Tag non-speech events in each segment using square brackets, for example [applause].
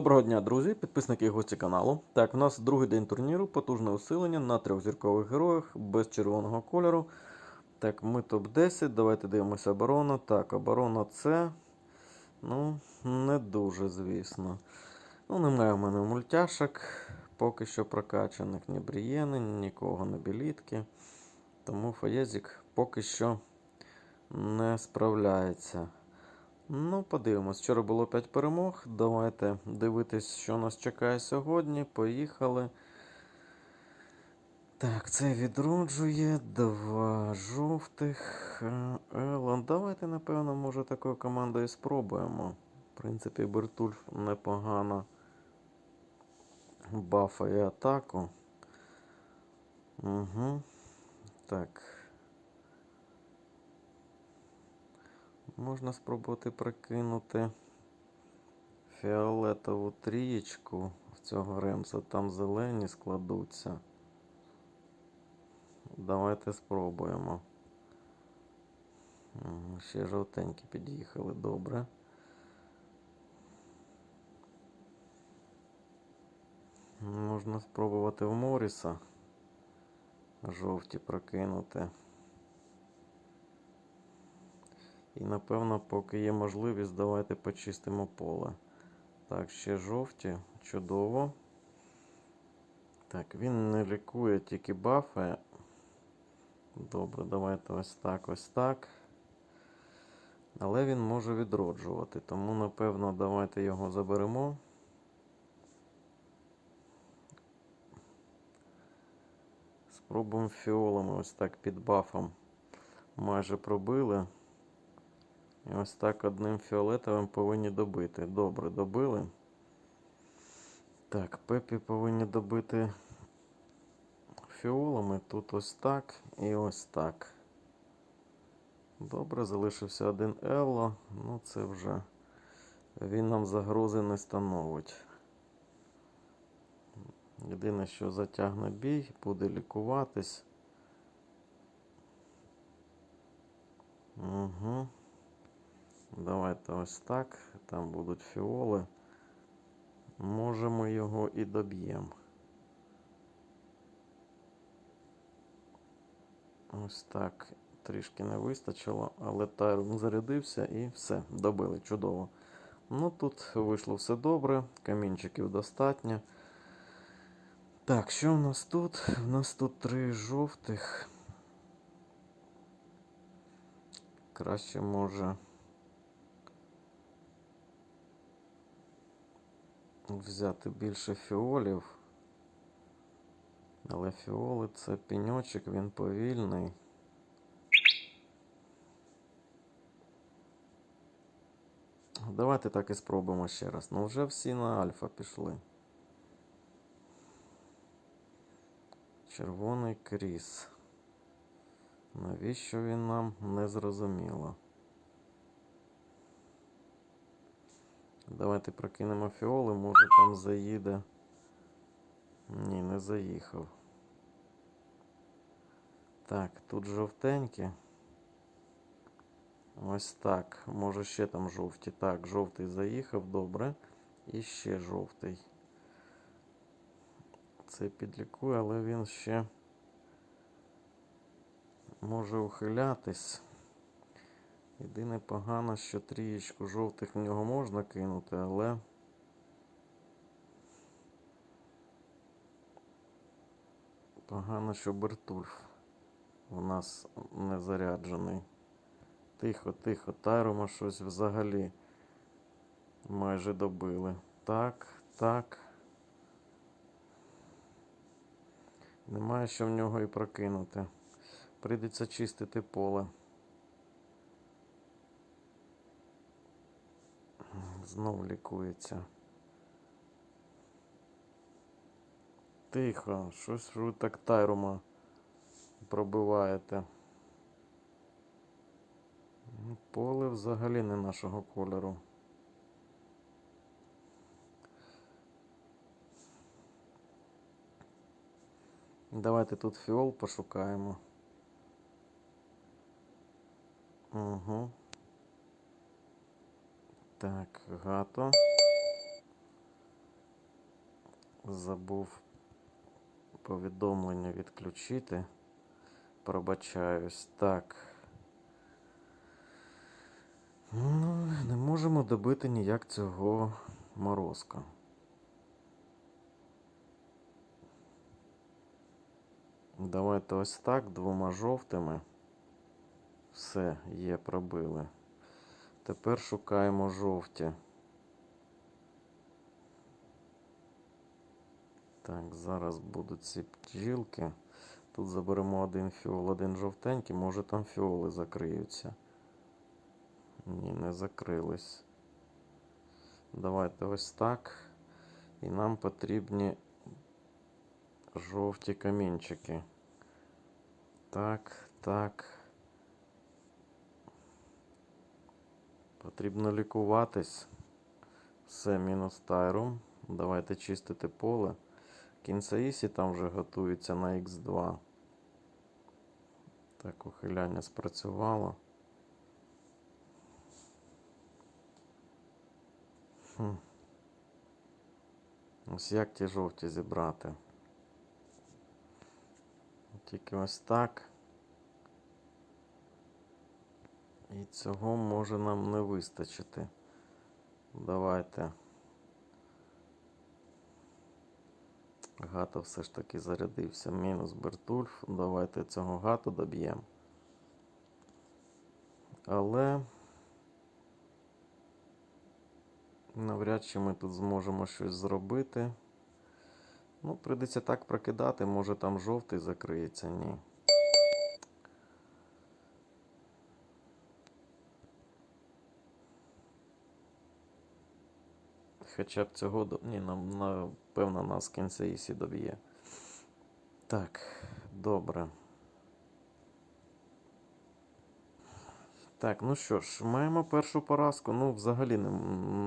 Доброго дня, друзі, підписники і гості каналу. Так, у нас другий день турніру, потужне усилення на трьохзіркових героях без червоного кольору. Так, ми топ-10. Давайте дивимося оборону. Так, оборона це. Ну, не дуже, звісно. Ну, немає в мене мультяшок. Поки що прокачаних ні брієни, нікого не білітки. Тому Фаєзік поки що не справляється. Ну, подивимось. Вчора було 5 перемог. Давайте дивитись, що нас чекає сьогодні. Поїхали. Так, це відроджує. Два жовтих. Е, Елон. Давайте, напевно, може такою командою спробуємо. В принципі, Бертульф непогано бафає атаку. Угу. Так. Можна спробувати прикинути фіолетову трієчку в цього ремса. Там зелені складуться. Давайте спробуємо. Ще жовтенькі під'їхали, добре. Можна спробувати в Моріса жовті прокинути. І напевно, поки є можливість, давайте почистимо поле. Так, ще жовті. Чудово. Так, він не лікує, тільки бафає. Добре, давайте ось так, ось так. Але він може відроджувати, тому, напевно, давайте його заберемо. Спробуємо фіолами ось так під бафом. Майже пробили. І ось так одним фіолетовим повинні добити. Добре, добили. Так, пепі повинні добити фіолами. Тут ось так і ось так. Добре, залишився один Елло. Ну це вже він нам загрози не становить. Єдине, що затягне бій, буде лікуватись. Угу. Давайте ось так. Там будуть фіоли. Можемо його і доб'ємо. Ось так. Трішки не вистачило, але Тайрон зарядився і все, добили. Чудово. Ну тут вийшло все добре, камінчиків достатньо. Так, що в нас тут? У нас тут три жовтих. Краще може. Взяти більше фіолів. Але фіоли це пеньочок, він повільний. Давайте так і спробуємо ще раз. Ну вже всі на альфа пішли. Червоний кріс. Навіщо він нам не зрозуміло? Давайте прокинемо фіоли, може там заїде. Ні, не заїхав. Так, тут жовтенькі. Ось так. Може ще там жовті. Так, жовтий заїхав, добре. І ще жовтий. Це підлікує, але він ще може ухилятись. Єдине погано, що трієчку жовтих в нього можна кинути, але погано, що Бертульф у нас не заряджений. Тихо, тихо, Тайрома щось взагалі майже добили. Так, так. Немає що в нього і прокинути. Прийдеться чистити поле. Знов лікується. Тихо, щось ви так тайрума пробиваєте. Ну, Поле взагалі не нашого кольору. Давайте тут фіол пошукаємо. Угу. Так, гато. Забув повідомлення відключити. Пробачаюсь. Так. Ну, не можемо добити ніяк цього морозка. Давайте ось так, двома жовтими. Все, є, пробили. Тепер шукаємо жовті. Так, зараз будуть ці бджілки. Тут заберемо один фіол, один жовтенький, може там фіоли закриються. Ні, не закрились. Давайте ось так. І нам потрібні жовті камінчики. Так, так. Потрібно лікуватись. Все, мінус тайрум. Давайте чистити поле. Кінцеїсі там вже готується на Х2. Так, ухиляння спрацювало. Хм. Ось як ті жовті зібрати. Тільки ось так. І цього може нам не вистачити. Давайте. Гато все ж таки зарядився. Мінус Бертульф. Давайте цього гату доб'ємо. Але навряд чи ми тут зможемо щось зробити. Ну, прийдеться так прокидати, може там жовтий закриється, ні. Хоча б цього. Ні, нам, напевно, нас кінцеїсі доб'є. Так, добре. Так, ну що ж, маємо першу поразку. Ну, взагалі не,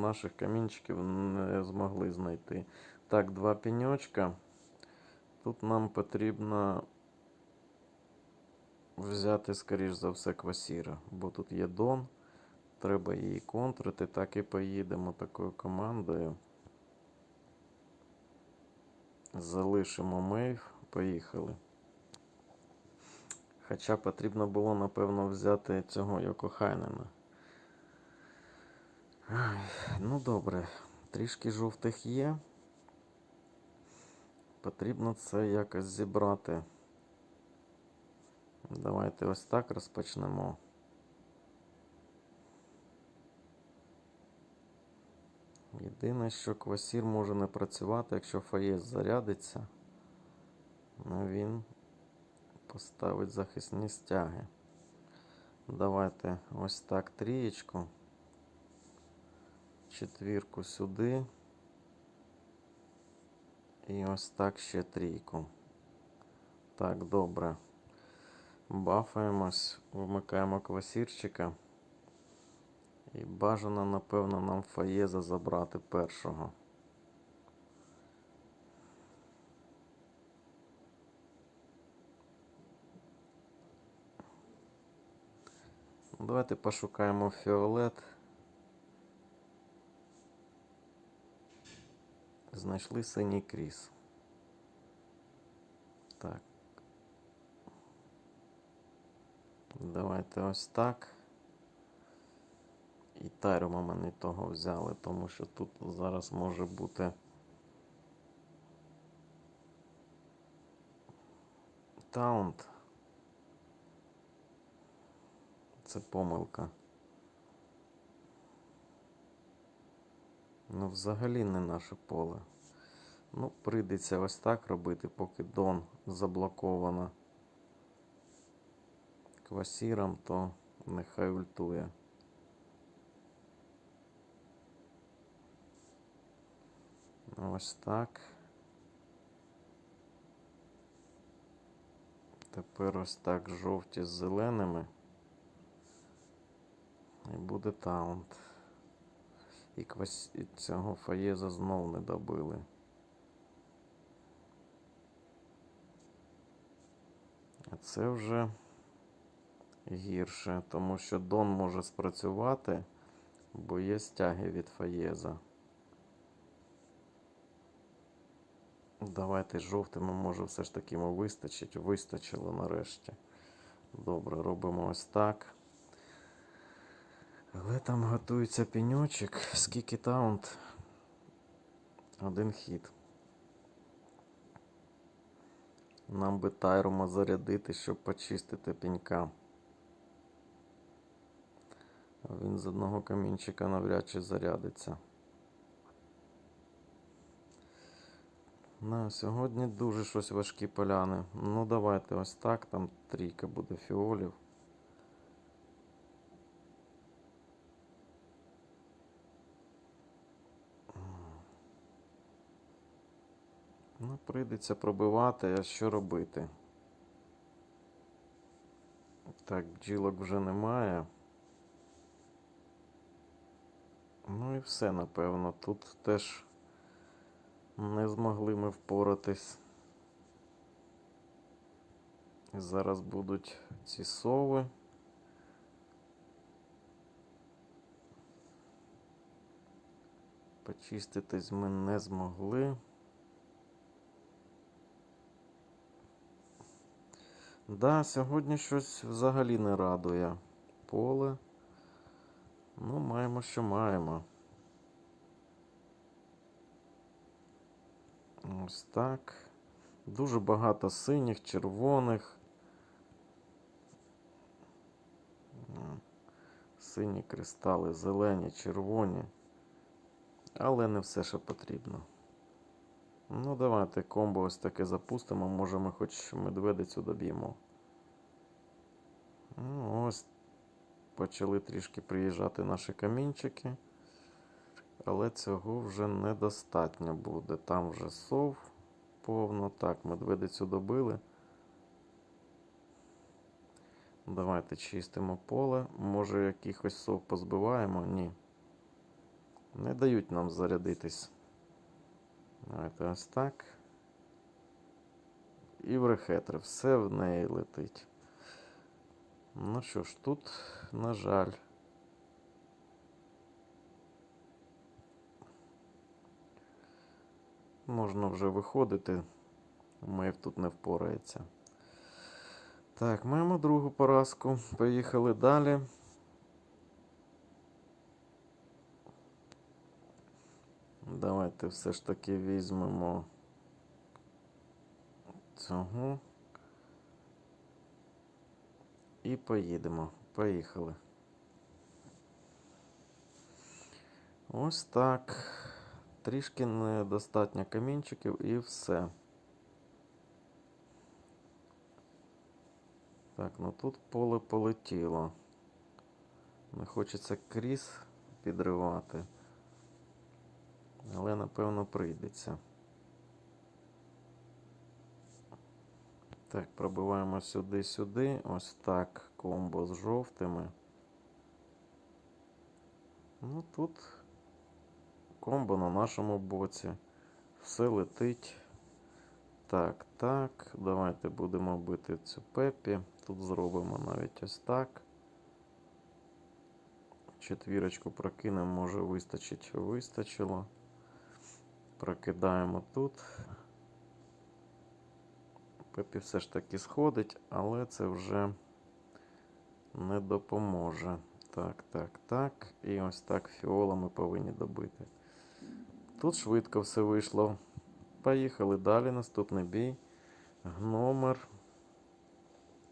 наших камінчиків не змогли знайти. Так, два пеньочка. Тут нам потрібно взяти, скоріш за все, квасіра, бо тут є Дон. Треба її контрити, так і поїдемо такою командою. Залишимо мейв, поїхали. Хоча потрібно було, напевно, взяти цього Йокохайнена. Ну добре, трішки жовтих є. Потрібно це якось зібрати. Давайте ось так розпочнемо. Єдине, що квасір може не працювати, якщо фаєс зарядиться, ну він поставить захисні стяги. Давайте ось так трієчку, четвірку сюди. І ось так ще трійку. Так, добре. Бафаємось, вмикаємо квасірчика. І бажано, напевно, нам фаєза забрати першого. Давайте пошукаємо фіолет. Знайшли синій кріс. Так. Давайте ось так. І тайрума ми не того взяли, тому що тут зараз може бути таунт. Це помилка. Ну, взагалі не наше поле. Ну, прийдеться ось так робити, поки Дон заблоковано квасіром, то нехай ультує. Ось так. Тепер ось так жовті з зеленими. І буде таунт. І квас... цього фаєза знов не добили. А це вже гірше, тому що Дон може спрацювати, бо є стяги від фаєза. Давайте жовтими, може, все ж таки йому вистачить. Вистачило нарешті. Добре, робимо ось так. Але там готується піньочок. Скільки таунт? Один хід. Нам би тайрома зарядити, щоб почистити пінька. Він з одного камінчика навряд чи зарядиться. На сьогодні дуже щось важкі поляни. Ну давайте ось так, там трійка буде фіолів. Ну, прийдеться пробивати, а що робити? Так, бджілок вже немає. Ну і все, напевно. Тут теж не змогли ми впоратись. І Зараз будуть ці сови. Почиститись ми не змогли. Да, сьогодні щось взагалі не радує. Поле. Ну, маємо, що маємо. Ось так. Дуже багато синіх, червоних. Сині кристали, зелені, червоні. Але не все, що потрібно. Ну, давайте комбо ось таке запустимо. Може ми хоч медведицю доб'ємо. Ну, ось почали трішки приїжджати наші камінчики. Але цього вже недостатньо буде. Там вже сов повно. Так, медведицю добили. Давайте чистимо поле. Може якихось сов позбиваємо? Ні. Не дають нам зарядитись. Давайте ось так. І в рехетри. Все в неї летить. Ну що ж, тут, на жаль. Можна вже виходити. Мейв тут не впорається. Так, маємо другу поразку. Поїхали далі. Давайте все ж таки візьмемо цього. І поїдемо. Поїхали. Ось так. Трішки недостатньо камінчиків і все. Так, ну тут поле полетіло. Не хочеться кріс підривати. Але напевно прийдеться. Так, пробиваємо сюди-сюди. Ось так. Комбо з жовтими. Ну тут комбо на нашому боці. Все летить. Так, так. Давайте будемо бити цю пепі. Тут зробимо навіть ось так. Четвірочку прокинемо, може вистачить, вистачило. Прокидаємо тут. Пепі все ж таки сходить, але це вже не допоможе. Так, так, так. І ось так фіола ми повинні добити. Тут швидко все вийшло. Поїхали далі. Наступний бій. Гномер.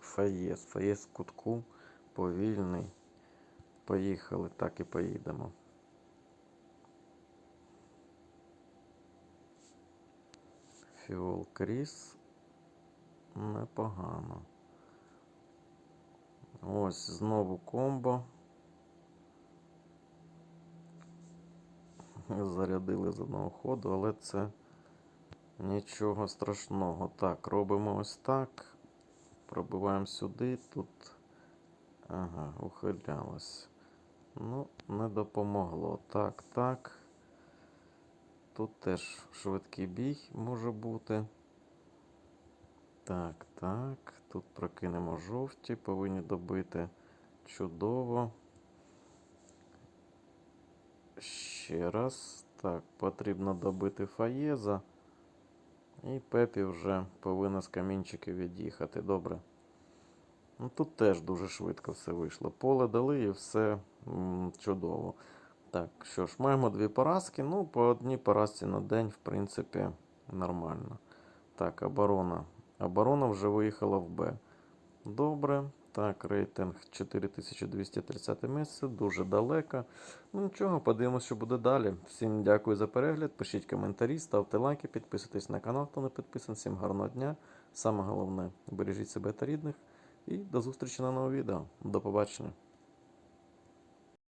Фаєс. Фаєс в кутку. Повільний. Поїхали, так і поїдемо. Фіол Кріс. Непогано. Ось знову комбо. [laughs] Зарядили з одного ходу, але це нічого страшного. Так, робимо ось так. Пробиваємо сюди, тут. Ага, ухилялось. Ну, не допомогло. Так, так. Тут теж швидкий бій може бути. Так, так. Тут прокинемо жовті, повинні добити чудово. Ще раз. Так, потрібно добити фаєза. І Пепі вже повинна з камінчиків від'їхати. Добре. Ну, тут теж дуже швидко все вийшло. Поле дали і все м, чудово. Так, що ж, маємо дві поразки. Ну, по одній поразці на день, в принципі, нормально. Так, оборона. Оборона вже виїхала в Б. Добре. Так, рейтинг 4230 місце, дуже далеко. Ну нічого, подивимось, що буде далі. Всім дякую за перегляд. Пишіть коментарі, ставте лайки, підписуйтесь на канал, хто не підписаний. Всім гарного дня. Саме головне, бережіть себе та рідних. І до зустрічі на новому відео. До побачення.